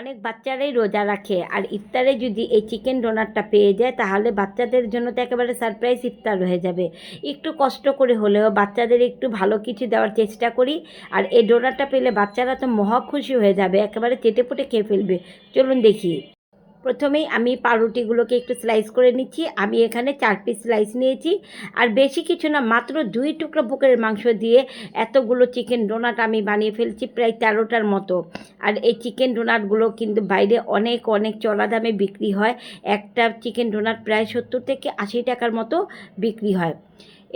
অনেক বাচ্চারাই রোজা রাখে। আর ইফতারে যদি এই চিকেন ডোনারটা পেয়ে যায়, তাহলে বাচ্চাদের জন্য তো একেবারে সারপ্রাইজ ইফতার হয়ে যাবে। একটু কষ্ট করে হলেও বাচ্চাদের একটু ভালো কিছু দেওয়ার চেষ্টা করি। আর এই ডোনারটা পেলে বাচ্চারা তো মহা খুশি হয়ে যাবে, একেবারে চেটে পুটে খেয়ে ফেলবে। চলুন দেখি। প্রথমেই আমি পাউরুটিগুলোকে একটু স্লাইস করে নিচ্ছি। আমি এখানে চার পিস স্লাইস নিয়েছি। আর বেশি কিছু না, মাত্র দুই টুকরো বুকের মাংস দিয়ে এতগুলো চিকেন ডোনাট আমি বানিয়ে ফেলছি প্রায় তেরোটার মতো। আর এই চিকেন ডোনাটগুলো কিন্তু বাইরে অনেক অনেক চড়া দামে বিক্রি হয়। একটা চিকেন ডোনাট প্রায় সত্তর থেকে আশি টাকার মতো বিক্রি হয়।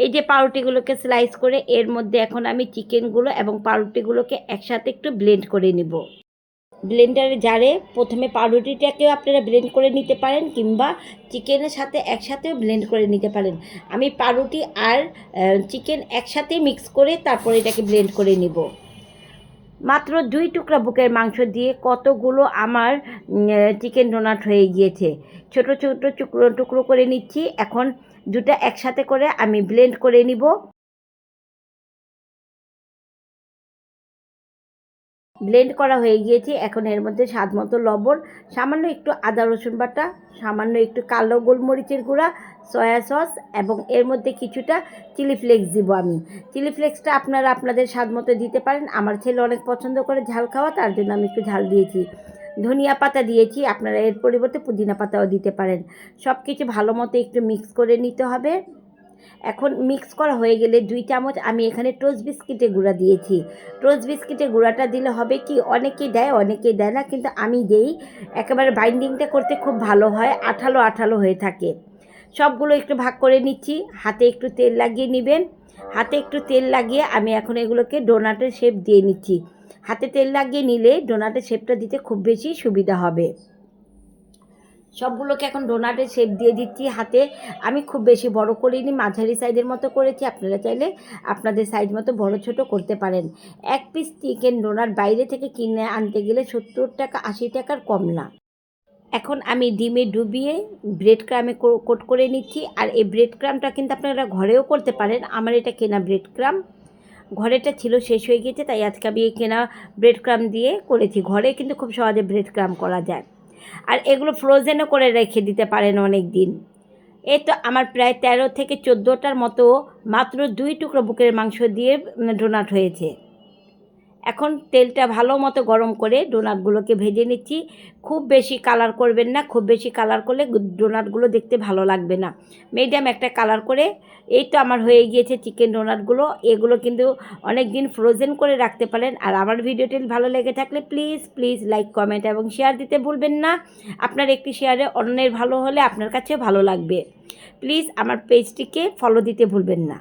এই যে পাউরুটিগুলোকে স্লাইস করে, এর মধ্যে এখন আমি চিকেনগুলো এবং পাউরুটিগুলোকে একসাথে একটু ব্লেন্ড করে নিব। ব্লেন্ডারে জারে প্রথমে পাউরুটিটাকেও আপনারা ব্লেন্ড করে নিতে পারেন কিংবা চিকেনের সাথে একসাথেও ব্লেন্ড করে নিতে পারেন। আমি পাউরুটি আর চিকেন একসাথে মিক্স করে তারপরে এটাকে ব্লেন্ড করে নিব। মাত্র দুই টুকরা বুকের মাংস দিয়ে কতগুলো আমার চিকেন ডোনাট হয়ে গিয়েছে। ছোট ছোট টুকরো টুকরো করে নিচ্ছি। এখন দুটা একসাথে করে আমি ব্লেন্ড করে নিব। ব্লেন্ড করা হয়ে গিয়েছে। এখন এর মধ্যে স্বাদ মতো লবণ, সামান্য একটু আদা, রসুন বাটা, সামান্য একটু কালো গোলমরিচের গুঁড়া, সয়া সস এবং এর মধ্যে কিছুটা চিলি ফ্লেক্স দিব আমি। চিলি ফ্লেক্সটা আপনারা আপনাদের স্বাদ মতো দিতে পারেন। আমার ছেলে অনেক পছন্দ করে ঝাল খাওয়া, তার জন্য আমি একটু ঝাল দিয়েছি। ধনিয়া পাতা দিয়েছি, আপনারা এর পরিবর্তে পুদিনা পাতাও দিতে পারেন। সব কিছু ভালো মতো একটু মিক্স করে নিতে হবে। এখন মিক্স করা হয়ে গেলে দুই চামচ আমি এখানে টোস্ট বিস্কিটে গুঁড়া দিয়েছি। টোস্ট বিস্কিটে গুঁড়াটা দিলে হবে কি, অনেকেই দেয় অনেকেই দেয় না, কিন্তু আমি দেই। একেবারে বাইন্ডিংটা করতে খুব ভালো হয়, আঠালো আঠালো হয়ে থাকে। সবগুলো একটু ভাগ করে নিচ্ছি। হাতে একটু তেল লাগিয়ে নেবেন। হাতে একটু তেল লাগিয়ে আমি এখন এগুলোকে ডোনাটের শেপ দিয়ে নিচ্ছি। হাতে তেল লাগিয়ে নিলে ডোনাটের শেপটা দিতে খুব বেশি সুবিধা হবে। সবগুলোকে এখন ডোনাটের শেপ দিয়ে দিচ্ছি হাতে। আমি খুব বেশি বড় করিনি, মাঝারি সাইজের মতো করেছি। আপনারা চাইলে আপনাদের সাইজ মতো বড়, ছোট করতে পারেন। এক পিস চিকেন ডোনাট বাইরে থেকে কিনে আনতে গেলে সত্তর টাকা, আশি টাকার কম না। এখন আমি ডিমে ডুবিয়ে ব্রেড ক্রামে কোট করে নিচ্ছি। আর এই ব্রেড ক্রামটা কিন্তু আপনারা ঘরেও করতে পারেন। আমার এটা কেনা ব্রেড ক্রাম ঘরেটা ছিল, শেষ হয়ে গেছে, তাই আজকে আমি এই কেনা ব্রেড ক্রাম দিয়ে করেছি। ঘরে কিন্তু খুব সহজে ব্রেড ক্রাম করা যায়। আর এগুলো ফ্রোজেনও করে রেখে দিতে পারেন অনেক দিন এ তো আমার প্রায় তেরো থেকে চোদ্দোটার মতো মাত্র দুই টুকরো বুকের মাংস দিয়ে ডোনাট হয়েছে। এখন তেলটা ভালো মতো গরম করে ডোনাটগুলোকে ভেজে নিচ্ছি। খুব বেশি কালার করবেন না, খুব বেশি কালার করলে ডোনাটগুলো দেখতে ভালো লাগবে না। মিডিয়াম একটা কালার করে, এই তো আমার হয়ে গিয়েছে চিকেন ডোনাটগুলো, এগুলো কিন্তু অনেক দিন ফ্রোজেন করে রাখতে পারেন। আর আমার ভিডিওটি ভালো লেগে থাকলে প্লিজ প্লিজ লাইক কমেন্ট এবং শেয়ার দিতে ভুলবেন না। আপনার একটি শেয়ারে অন্যের ভালো হলে আপনার কাছে ভালো লাগবে। প্লিজ আমার পেজটিকে ফলো দিতে ভুলবেন না।